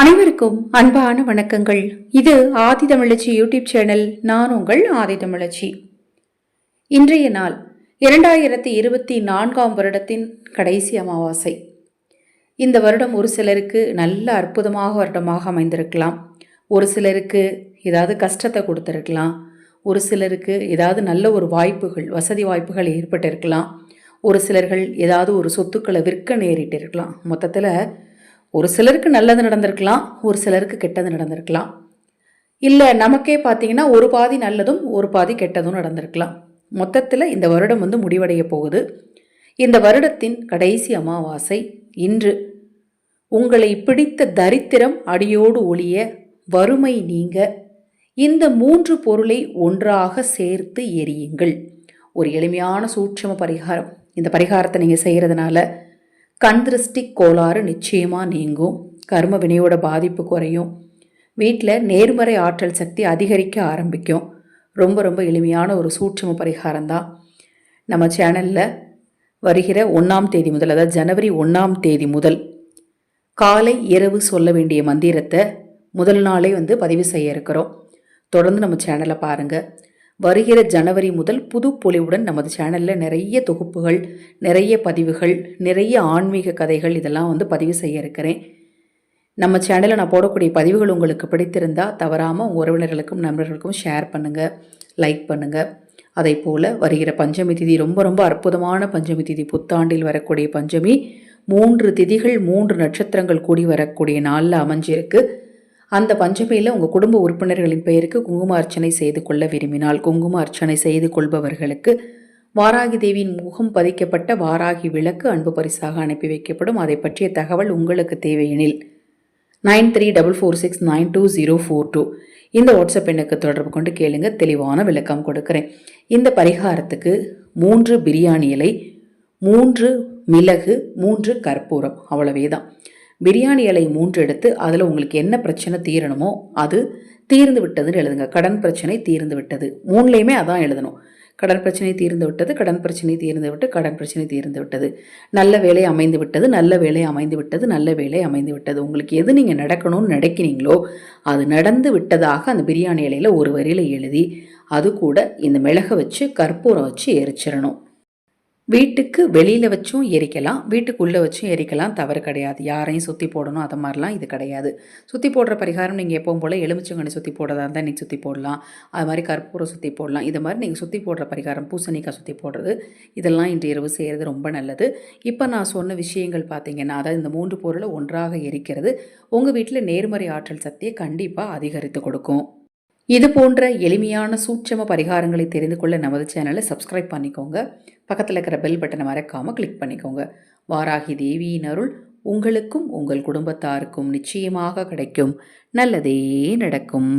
அனைவருக்கும் அன்பான வணக்கங்கள். இது ஆதி தமிழச்சி யூடியூப் சேனல் நான் உங்கள் ஆதி தமிழச்சி இன்றைய நாள் இரண்டாயிரத்தி இருபத்தி நான்காம் வருடத்தின் கடைசி அமாவாசை. இந்த வருடம் ஒரு சிலருக்கு நல்ல அற்புதமாக வருடமாக அமைந்திருக்கலாம். ஒரு சிலருக்கு ஏதாவது கஷ்டத்தை கொடுத்துருக்கலாம். ஒரு சிலருக்கு ஏதாவது நல்ல ஒரு வாய்ப்புகள் வசதி வாய்ப்புகள் ஏற்பட்டிருக்கலாம். ஒரு சிலர்கள் ஏதாவது ஒரு சொத்துக்களை விற்க நேரிட்டு இருக்கலாம் மொத்தத்தில் ஒரு சிலருக்கு நல்லது நடந்திருக்கலாம் ஒரு சிலருக்கு கெட்டது நடந்திருக்கலாம். இல்லை நமக்கே பார்த்தீங்கன்னா ஒரு பாதி நல்லதும் ஒரு பாதி கெட்டதும் நடந்திருக்கலாம். மொத்தத்தில் இந்த வருடம் வந்து முடிவடைய போகுது. இந்த வருடத்தின் கடைசி அமாவாசை இன்று. உங்களை பிடித்த தரித்திரம் அடியோடு ஒளிய வறுமை நீங்க. இந்த மூன்று பொருளை ஒன்றாக சேர்த்து எரியுங்கள். ஒரு எளிமையான சூட்சம பரிகாரம். இந்த பரிகாரத்தை நீங்கள் செய்கிறதுனால கண் திருஷ்டி கோளாறு நிச்சயமாக நீங்கும். கர்ம வினையோட பாதிப்பு குறையும். வீட்டில் நேர்மறை ஆற்றல் சக்தி அதிகரிக்க ஆரம்பிக்கும். ரொம்ப ரொம்ப எளிமையான ஒரு சூட்சம பரிகாரம் தான் நம்ம சேனலில் வருகிற ஒன்றாம் தேதி முதல் அதாவது ஜனவரி ஒன்றாம் தேதி முதல் காலை இரவு சொல்ல வேண்டிய மந்திரத்தை முதல் நாளே வந்து பதிவு செய்ய இருக்கிறோம். தொடர்ந்து நம்ம சேனலை பாருங்கள் வருகிற ஜனவரி முதல் புது பொலிவுடன் நமது சேனலில் நிறைய தொகுப்புகள் நிறைய பதிவுகள் நிறைய ஆன்மீக கதைகள் இதெல்லாம் வந்து பதிவு செய்ய இருக்கிறேன். நம்ம சேனலில் நான் போடக்கூடிய பதிவுகள் உங்களுக்கு பிடித்திருந்தால் தவறாமல் உங்கள் உறவினர்களுக்கும் நண்பர்களுக்கும் ஷேர் பண்ணுங்கள் லைக் பண்ணுங்கள் அதே போல் வருகிற பஞ்சமி திதி ரொம்ப ரொம்ப அற்புதமான பஞ்சமி திதி புத்தாண்டில் வரக்கூடிய பஞ்சமி மூன்று திதிகள் மூன்று நட்சத்திரங்கள் கூடி வரக்கூடிய நாளில் அமைஞ்சிருக்கு. அந்த பஞ்சமியில் உங்கள் குடும்ப உறுப்பினர்களின் பெயருக்கு குங்கும அர்ச்சனை செய்து கொள்ள விரும்பினால் குங்கும அர்ச்சனை செய்து கொள்பவர்களுக்கு வாராகி தேவியின் முகம் பதிக்கப்பட்ட வாராகி விளக்கு அன்பு பரிசாக அனுப்பி வைக்கப்படும். அதை பற்றிய தகவல் உங்களுக்கு தேவையெனில் nine three double four six nine two zero four two. இந்த வாட்ஸ்அப் எண்ணுக்கு தொடர்பு கொண்டு கேளுங்க. தெளிவான விளக்கம் கொடுக்குறேன். இந்த பரிகாரத்துக்கு மூன்று பிரியாணி இலை மூன்று மிளகு மூன்று கற்பூரம். அவ்வளவே தான் பிரியாணி இலை மூன்று எடுத்து அதில் உங்களுக்கு என்ன பிரச்சனை தீரணுமோ அது தீர்ந்து விட்டதுன்னு எழுதுங்க. கடன் பிரச்சனை தீர்ந்து விட்டது. மூணுலேயுமே அதான் எழுதணும். கடன் பிரச்சனை தீர்ந்து விட்டது கடன் பிரச்சனை தீர்ந்து விட்டு கடன் பிரச்சனை தீர்ந்து விட்டது. நல்ல வேலை அமைந்து விட்டது நல்ல வேலை அமைந்து விட்டது நல்ல வேலை அமைந்து விட்டது. உங்களுக்கு எது நீங்கள் நடக்கணும்னு நினைக்கிறீங்களோ அது நடந்து விட்டதாக அந்த பிரியாணி இலையில் ஒரு வரியில் எழுதி அது கூட இந்த மிளகை வச்சு கற்பூரம் வச்சு எரிச்சிடணும். வீட்டுக்கு வெளியில் வச்சும் எரிக்கலாம் வீட்டுக்குள்ளே வச்சும் எரிக்கலாம் தவறு கிடையாது. யாரையும் சுற்றி போடணும் அது மாதிரிலாம் இது கிடையாது. சுற்றி போடுற பரிகாரம் நீங்கள் எப்பவும் போல் எலுமிச்சங்கனி சுற்றி போடுறதா இருந்தால் நீங்கள் சுற்றி போடலாம். அது மாதிரி கற்பூரம் சுற்றி போடலாம். இது மாதிரி நீங்கள் சுற்றி போடுற பரிகாரம் பூசணிக்காய் சுற்றி போடுறது இதெல்லாம் இன்று இரவு செய்கிறது ரொம்ப நல்லது. இப்போ நான் சொன்ன விஷயங்கள் பார்த்தீங்கன்னா அதாவது இந்த மூன்று பொருளை ஒன்றாக எரிக்கிறது உங்கள் வீட்டில் நேர்மறை ஆற்றல் சக்தியை கண்டிப்பாக அதிகரித்து கொடுக்கும். இது போன்ற எளிமையான சூட்சம பரிகாரங்களை தெரிந்து கொள்ள நமது சேனலை சப்ஸ்கிரைப் பண்ணிக்கோங்க. பக்கத்தில் இருக்கிற பெல் பட்டனை மறக்காமல் கிளிக் பண்ணிக்கோங்க. வாராகி தேவியின் அருள் உங்களுக்கும் உங்கள் குடும்பத்தாருக்கும் நிச்சயமாக கிடைக்கும். நல்லதே நடக்கும்.